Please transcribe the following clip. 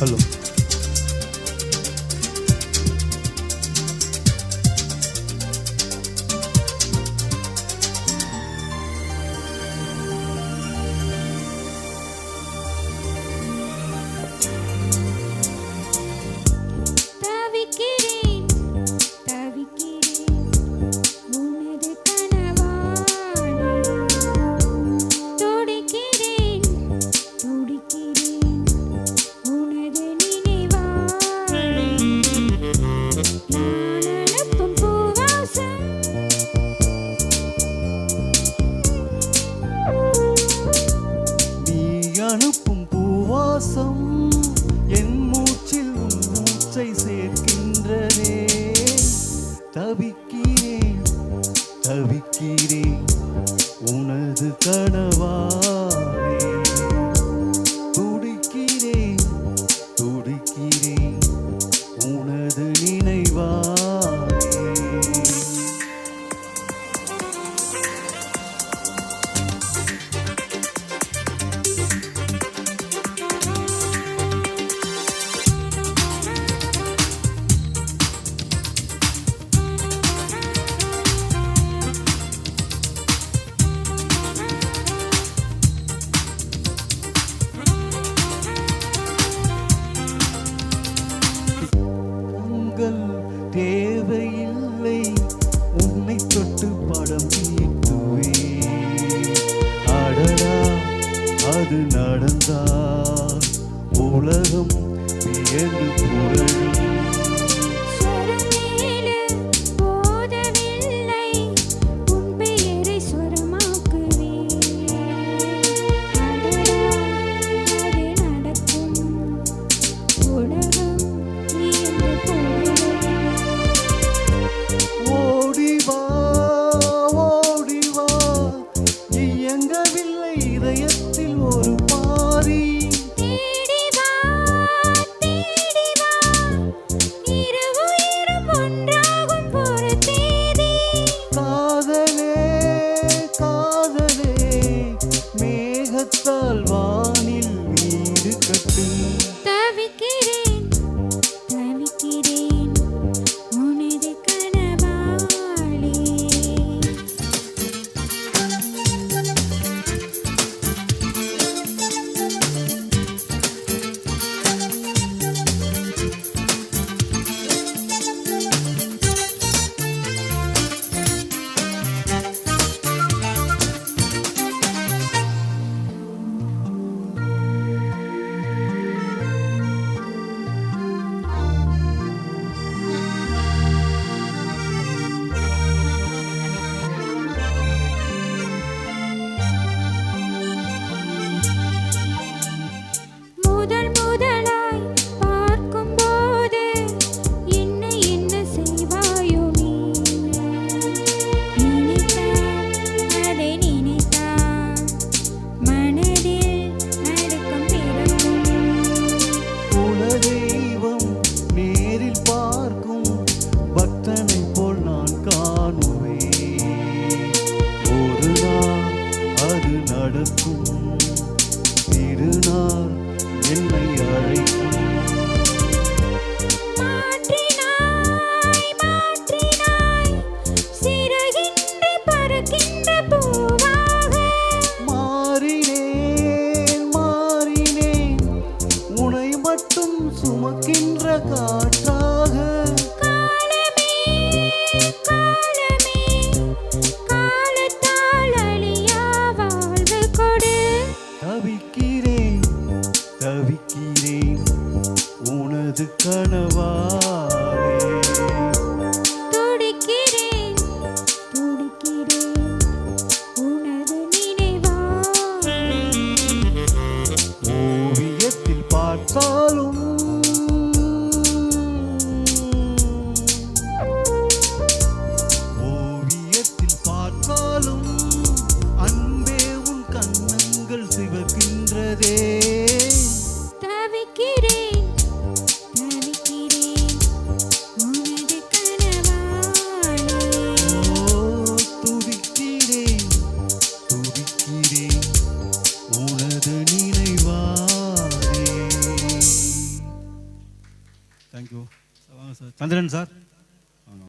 Hello gözlerin Tabii week to week அடடா அது நடந்தால் உலகம் வியந்து புகழும் கனவா? చంద్రన్ సార్.